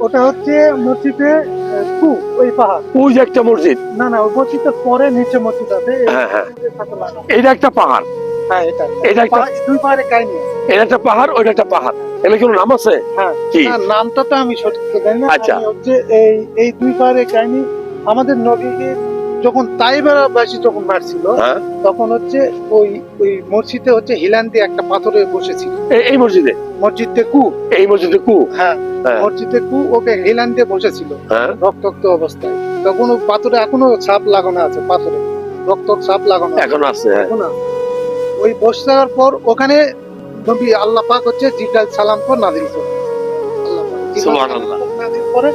ওটা হচ্ছে মসজিদে কু ওই পাহাড়। ওই যে একটা মসজিদ? না না ওই মসজিদের পরে নিচে মসজিদ আছে হ্যাঁ, হ্যাঁ। এটা একটা পাহাড়। হ্যাঁ এটা। এটা একটা দুই পাহাড়ে কাহিনী এটা একটা পাহাড় ওইটা একটা পাহাড়। এটা কোনো নাম আছে? হ্যাঁ। কি? নামটা তো আমি সঠিক জানি না। আচ্ছা। হচ্ছে এই এই দুই পাহাড়ে কাহিনী আমাদের নবীকে যখন তাইবাসী যখন মারছিল হ্যাঁ। তখন হচ্ছে ওই ওই মসজিদে হচ্ছে হিলান দিয়ে একটা পাথরে বসেছিল। এই- মসজিদে? মসজিদে কু এই মসজিদে কু হ্যাঁ হ্যাঁ। মসজিদে কু ওকে হিলান দিয়ে বসেছিল হ্যাঁ। রক্তাক্ত অবস্থায়। তখন ওই পাথরে এখনও ছাপ লাগানো আছে পাথরে। রক্ত ছাপ লাগানো এখন আছে এখন ওই বসে যাওয়ার পর ওখানে নবী আল্লাহ পাক হচ্ছে জিব্রাইল সালাম পর নাজিল করে। আল্লাহ। সুবহানাল্লাহ। নাজিল করে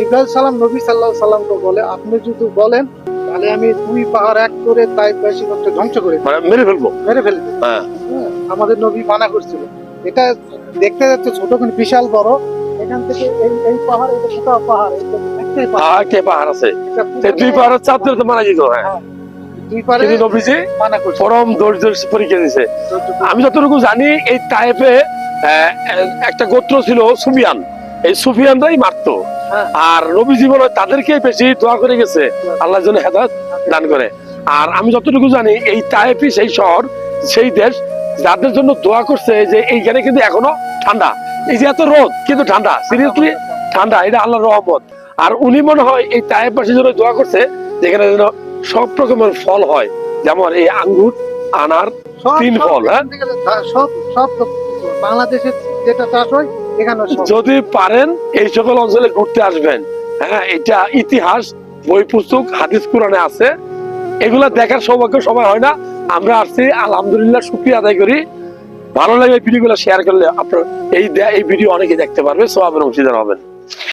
জিব্রাইল সালাম নবী সাল্লাল্লাহু সাল্লামকে বলে আপনি যদি বলেন তাহলে আমি দুই পাহাড় এক করে তাই বেশি করতে ধ্বংস করে মানে মেরে ফেলব? মেরে ফেলব হ্যাঁ। হ্যাঁ, আমাদের নবী মানা করছিল। এটা দেখতে যাচ্ছে ছোট কিন্তু বিশাল বড়। এখান থেকে এই এই পাহাড় এটা ছোট পাহাড় একটাই পাহাড়। পাহাড় কে পাহাড় আছে। দুই পাহাড়ের চাপ ধরে তো মারা যেত হ্যাঁ। পাহাড়ে পরম পরীক্ষা দিছে আমি যতটুকু জানি এই টাইপে একটা গোত্র ছিল সুফিয়ান। এই সুফিয়ানরাই মারতো। হ্যাঁ। আর নবী জীবনে তাদেরকে বেশি দোয়া করে গেছে। আল্লাহ যেন হেদায়ত দান করে। আর আমি যতটুকু জানি এই তাইফই সেই শহর সেই দেশ যাদের জন্য দোয়া করছে যে এইখানে কিন্তু এখনও ঠান্ডা। এই যে এত রোদ কিন্তু ঠান্ডা সিরিয়াসলি ঠান্ডা এটা আল্লাহর রহমত। আর উনি মনে হয় এই তাইফবাসীর জন্য দোয়া করছে যেখানে যেন সব রকমের ফল হয়। যেমন এই আঙ্গুর আনার তিন ফল, হ্যাঁ? সব সব তো কিছু। বাংলাদেশে যেটা চাষ হয় যদি পারেন, এই সকল অঞ্চলে ঘুরতে আসবেন। হ্যাঁ এটা ইতিহাস, বই, পুস্তক, হাদিস, কোরআনে আছে। এগুলা দেখার সৌভাগ্য সময় হয় না। আমরা আসছি, আলহামদুলিল্লাহ, শুক্রিয়া আদায় করি। ভালো লাগে ভিডিওগুলো শেয়ার করলে আপনার এই এই ভিডিও অনেকে দেখতে পারবে সব অংশীদার হবেন।